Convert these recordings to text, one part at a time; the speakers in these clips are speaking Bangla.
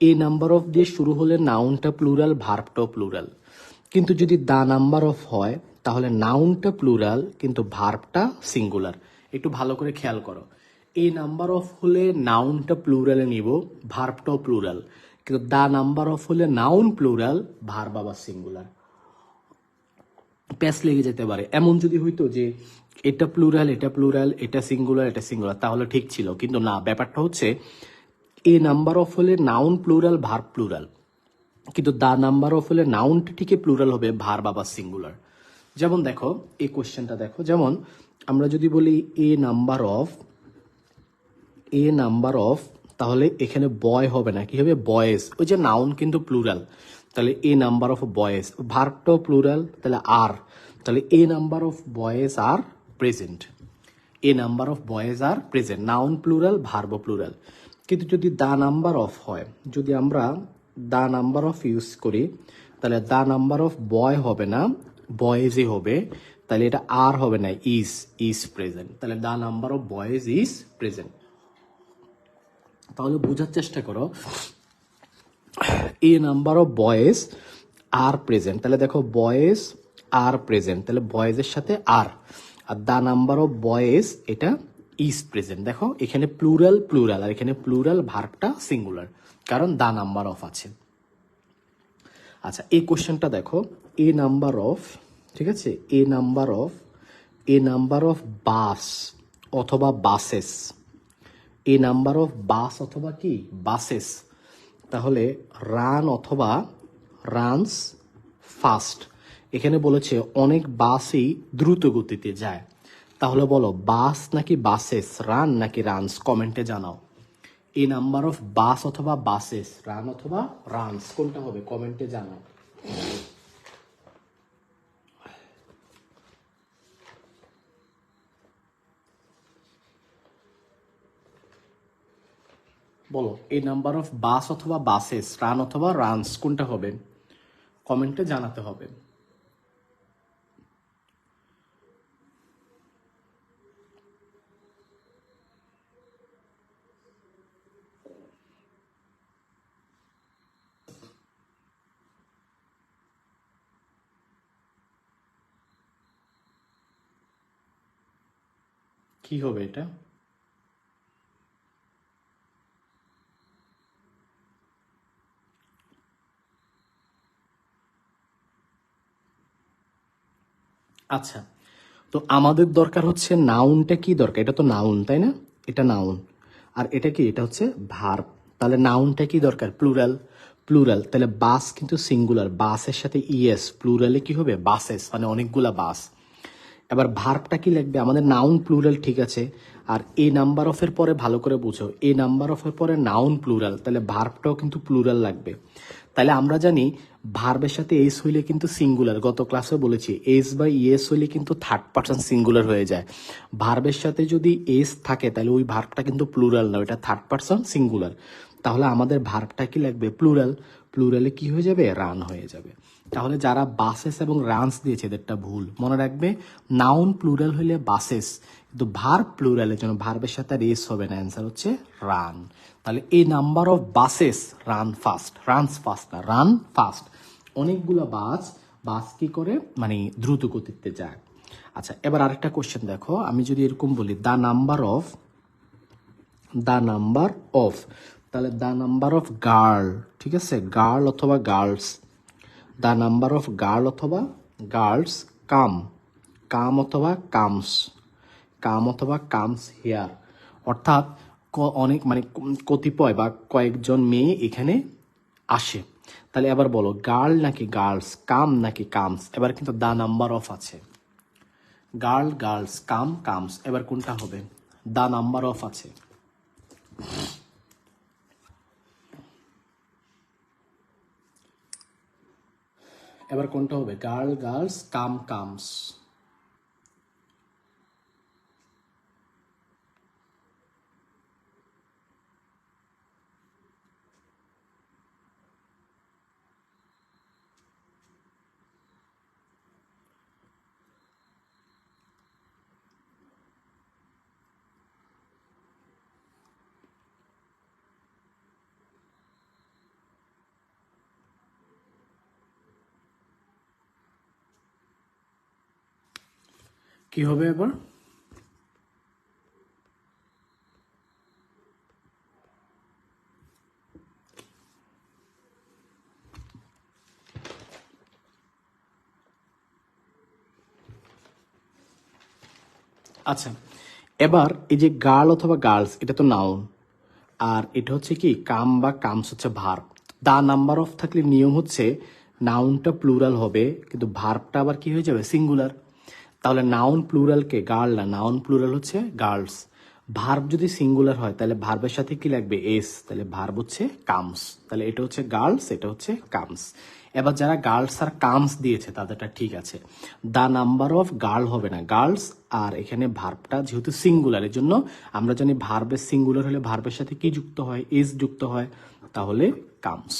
এ নাম্বার অফ দিয়ে শুরু হলে নাউনটা প্লুরাল ভার্বটাও প্লুরাল কিন্তু যদি দা নাম্বার অফ হয়, তাহলে নাউনটা প্লুরাল কিন্তু ভার্বটা সিঙ্গুলার একটু ভালো করে খেয়াল করো। এ নাম্বার অফ হলে নাউনটা প্লুরালে নিব ভার্বটাও প্লুরাল কিন্তু দা নাম্বার অফ হলে নাউন প্লুরাল ভার্ব আবার সিঙ্গুলার প্যাস লেগে যেতে পারে। এমন যদি হইতো যে এটা প্লুরাল এটা প্লুরাল এটা সিঙ্গুলার এটা সিঙ্গুলার তাহলে ঠিক ছিল। কিন্তু না, ব্যাপারটা হচ্ছে এ নাম্বার অফ হলে নাউন প্লুরাল ভার প্লুরাল কিন্তু দা নাম্বার অফ হলে নাউনটা ঠিকই প্লুরাল হবে ভার বাবা সিঙ্গুলার যেমন দেখো, এই কোশ্চেনটা দেখো। যেমন আমরা যদি বলি a number of a number of তাহলে এখানে বয় হবে না, কি হবে? বয়েস ওই যে নাউন কিন্তু প্লুরাল তাহলে এ নাম্বার অফ বয়েস ভার্বটাও প্লুরাল তাহলে আর তাহলে a number of boys are present a number of boys are present noun plural verb plural কিন্তু যদি দা নাম্বার অফ হয়, যদি আমরা দা নাম্বার অফ ইউজ করি, তাহলে দা নাম্বার অফ বয় হবে না বয়েজই হবে, তাহলে এটা আর হবে না, ইজ ইজ প্রেজেন্ট। তাহলে the number of boys is present. তাহলে বোঝার চেষ্টা করো, a number of boys are present. তাহলে দেখো বয়েজ আর প্রেজেন্ট, তাহলে বয়েজের সাথে are. R the number of boys এটা ইজ প্রেজেন্ট দেখো, এখানে প্লুরাল প্লুরাল আর এখানে প্লুরাল ভার্বটা সিঙ্গুলার কারণ দা নাম্বার অফ আছে। আচ্ছা এই কোশ্চেনটা দেখো এ নাম্বার অফ ঠিক আছে? A number of a number of bus অথবা buses a number of bus অথবা কি? বাসেস তাহলে রান অথবা রানস ফাস্ট এখানে বলেছে, অনেক বাসই দ্রুত গতিতে যায়। তাহলে বলো, বাস নাকি বাসেস? রান নাকি রানস? কমেন্টে জানাও। এই নাম্বার অফ বাস অথবা বাসেস? রান অথবা রানস? কোনটা হবে? কমেন্টে জানাও। বলো এই নাম্বার অফ বাস অথবা বাসেস? রান অথবা রানস? কোনটা হবে? কমেন্টে জানাতে হবে। কি হবে এটা? আচ্ছা তো আমাদের দরকার হচ্ছে নাউনটা কি দরকার? এটা তো নাউন তাই না? এটা নাউন আর এটা কি? এটা হচ্ছে ভার্ব তাহলে নাউনটা কি দরকার? প্লুরাল প্লুরাল তাহলে বাস কিন্তু সিঙ্গুলার বাসের সাথে ইএস প্লুরালে কি হবে? বাসেস মানে অনেকগুলা বাস এবার ভার্বটা কি লাগবে আমাদের নাউন প্লুরাল ঠিক আছে। আর এ নাম্বার অফের পরে ভালো করে বুঝো। এ নাম্বার অফের পরে নাউন প্লুরাল তাহলে ভার্বটাও কিন্তু প্লুরাল লাগবে। তাহলে আমরা জানি ভার্বের সাথে এস হইলে কিন্তু সিঙ্গুলার গত ক্লাসে বলেছি এস বা ইএস হইলে কিন্তু থার্ড পার্সন সিঙ্গুলার হয়ে যায়। ভার্বের সাথে যদি এস থাকে, তাহলে ওই ভার্বটা কিন্তু প্লুরাল না, ওইটা থার্ড পার্সন সিঙ্গুলার তাহলে আমাদের ভার্বটা কি লাগবে? প্লুরাল প্লুরালে কি হয়ে যাবে? রান হয়ে যাবে। তাহলে যারা বাসেস এবং রানস দিয়েছে, এদেরটা ভুল। মনে রাখবে নাউন প্লুরাল হইলে বাসেস কিন্তু ভার্ব প্লুরালের জন্য ভার্বের সাথে রেস হবে না অ্যান্সার হচ্ছে রান তাহলে এই number of buses run fast runs fast না রান ফাস্ট অনেকগুলো বাস বাস কি করে? মানে দ্রুত গতিতে যায়। আচ্ছা এবার আরেকটা কোশ্চেন দেখো। আমি যদি এরকম বলি the number of the number of তাহলে দ্য নাম্বার অফ গার্ল ঠিক আছে? গার্ল অথবা girls the number of girl অথবা গার্লস কাম কাম অথবা কামস কাম অথবা কামস হেয়ার অর্থাৎ অনেক মানে কতিপয় বা কয়েকজন মেয়ে এখানে আসে। তাহলে এবার বলো গার্ল নাকি গার্লস কাম নাকি কামস এবার কিন্তু দ্য নাম্বার অফ আছে। গার্ল গার্লস কাম কামস এবার কোনটা হবে? দ্য নাম্বার অফ আছে। এবার কোনটা হবে? Girl girls come comes. কি হবে এবার? আচ্ছা এবার এই যে গার্ল অথবা গার্লস, এটা তো নাউন আর এটা হচ্ছে কি, কাম বা কামস হচ্ছে ভার্ব দা নাম্বার অফ থাকলে নিয়ম হচ্ছে নাউনটা প্লুরাল হবে, কিন্তু ভার্বটা আবার কি হয়ে যাবে সিঙ্গুলার তাহলে নাউন প্লুরালকে গার্ল না নাউন প্লুরাল হচ্ছে গার্লস ভার্ব যদি সিঙ্গুলার হয়, তাহলে ভার্বের সাথে কি লাগবে? এস তাহলে ভার্ব হচ্ছে কামস তাহলে এটা হচ্ছে গার্লস এটা হচ্ছে কামস এবার যারা গার্লস আর কামস দিয়েছে তাদেরটা ঠিক আছে। দা নাম্বার অফ গার্ল হবে না গার্লস আর এখানে ভার্বটা যেহেতু সিঙ্গুলার এর জন্য আমরা জানি ভার্বের সিঙ্গুলার হলে ভার্বের সাথে কি যুক্ত হয়? এস যুক্ত হয়, তাহলে কামস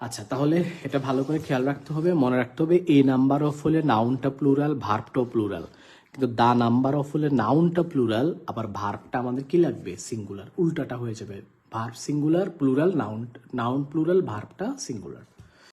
আচ্ছা তাহলে এটা ভালো করে খেয়াল রাখতে হবে, মনে রাখতে হবে এ নাম্বার অফ হলে নাউনটা প্লুরাল ভার্বটা প্লুরাল কিন্তু দা নাম্বার অফ হলে নাউনটা প্লুরাল আবার ভার্বটা আমাদের কি লাগবে? সিঙ্গুলার উল্টাটা হয়ে যাবে। Verb singular plural noun noun plural ভার্বটা singular